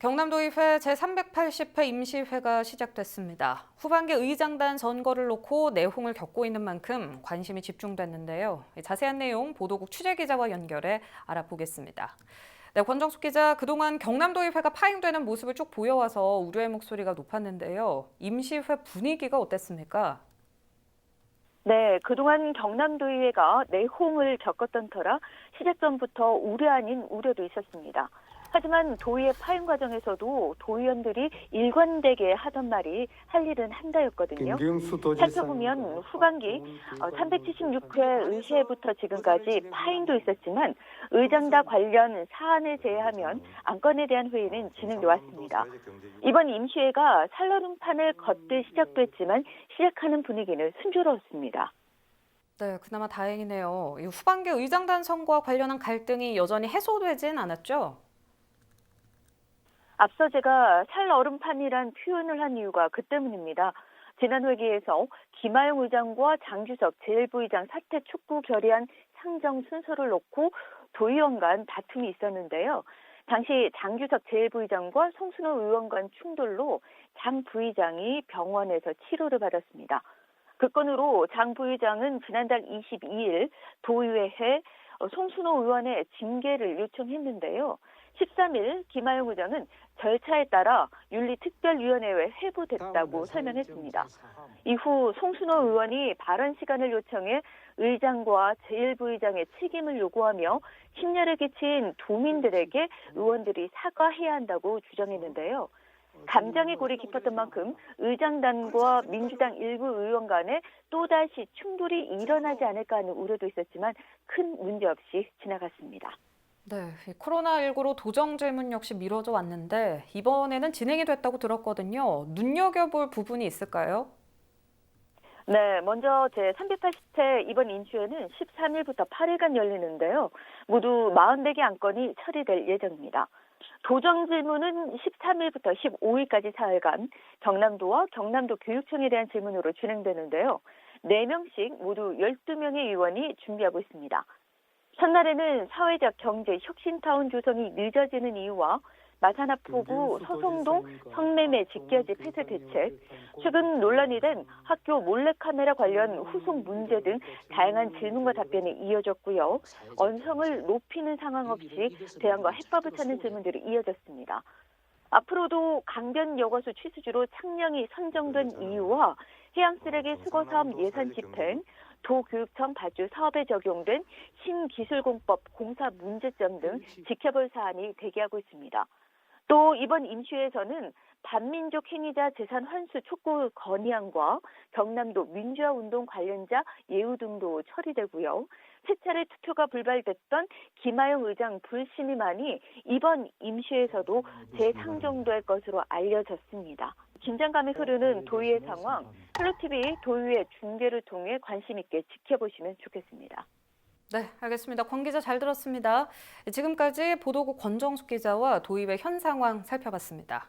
경남도의회 제380회 임시회가 시작됐습니다. 후반기 의장단 선거를 놓고 내홍을 겪고 있는 만큼 관심이 집중됐는데요. 자세한 내용 보도국 취재기자와 연결해 알아보겠습니다. 네, 권정숙 기자, 그동안 경남도의회가 파행되는 모습을 쭉 보여와서 우려의 목소리가 높았는데요. 임시회 분위기가 어땠습니까? 네, 그동안 경남도의회가 내홍을 겪었던 터라 시작 전부터 우려 아닌 우려도 있었습니다. 하지만 도의회 파행 과정에서도 도의원들이 일관되게 하던 말이 할 일은 한다였거든요. 살펴보면 후반기 376회 의회부터 지금까지 파행도 있었지만 의장단 관련 사안을 제외하면 안건에 대한 회의는 진행돼 왔습니다. 이번 임시회가 살얼음판을 걷듯 시작됐지만 시작하는 분위기는 순조로웠습니다. 네, 그나마 다행이네요. 이 후반기 의장단 선거와 관련한 갈등이 여전히 해소되진 않았죠? 앞서 제가 살얼음판이란 표현을 한 이유가 그 때문입니다. 지난 회기에서 김하영 의장과 장규석 제1부의장 사퇴 촉구 결의안 상정 순서를 놓고 도의원 간 다툼이 있었는데요. 당시 장규석 제1부의장과 송순호 의원 간 충돌로 장 부의장이 병원에서 치료를 받았습니다. 그 건으로 장 부의장은 지난달 22일 도의회에 송순호 의원의 징계를 요청했는데요. 13일 김하영 의장은 절차에 따라 윤리특별위원회에 회부됐다고 설명했습니다. 이후 송순호 의원이 발언 시간을 요청해 의장과 제1부의장의 책임을 요구하며 심려를 끼친 도민들에게 의원들이 사과해야 한다고 주장했는데요. 감정의 골이 깊었던 만큼 의장단과 민주당 일부 의원 간에 또다시 충돌이 일어나지 않을까 하는 우려도 있었지만 큰 문제 없이 지나갔습니다. 네, 코로나19로 도정 질문 역시 미뤄져 왔는데 이번에는 진행이 됐다고 들었거든요. 눈여겨볼 부분이 있을까요? 네, 먼저 제 380회 이번 인수회는 13일부터 8일간 열리는데요. 모두 44개 안건이 처리될 예정입니다. 도정 질문은 13일부터 15일까지 사흘간 경남도와 경남도 교육청에 대한 질문으로 진행되는데요. 4명씩 모두 12명의 의원이 준비하고 있습니다. 첫날에는 사회적 경제 혁신타운 조성이 늦어지는 이유와 마산하포구 서성동 성매매 직결지 폐쇄 대책, 최근 논란이 된 학교 몰래카메라 관련 후속 문제 등 다양한 질문과 답변이 이어졌고요. 언성을 높이는 상황 없이 대안과 해법을 찾는 질문들이 이어졌습니다. 앞으로도 강변 여과수 취수지로 창녕이 선정된 이유와 해양 쓰레기 수거 사업 예산 집행, 도교육청 발주 사업에 적용된 신기술공법 공사 문제점 등 지켜볼 사안이 대기하고 있습니다. 또 이번 임시회에서는 반민족 행위자 재산 환수 촉구 건의안과 경남도 민주화 운동 관련자 예우 등도 처리되고요. 세 차례 투표가 불발됐던 김하영 의장 불신임안이 이번 임시회에서도 재상정될 것으로 알려졌습니다. 긴장감이 흐르는 도의회 상황, 헬로티비 도의회 중계를 통해 관심 있게 지켜보시면 좋겠습니다. 네, 알겠습니다. 권 기자 잘 들었습니다. 지금까지 보도국 권정숙 기자와 도의회 현 상황 살펴봤습니다.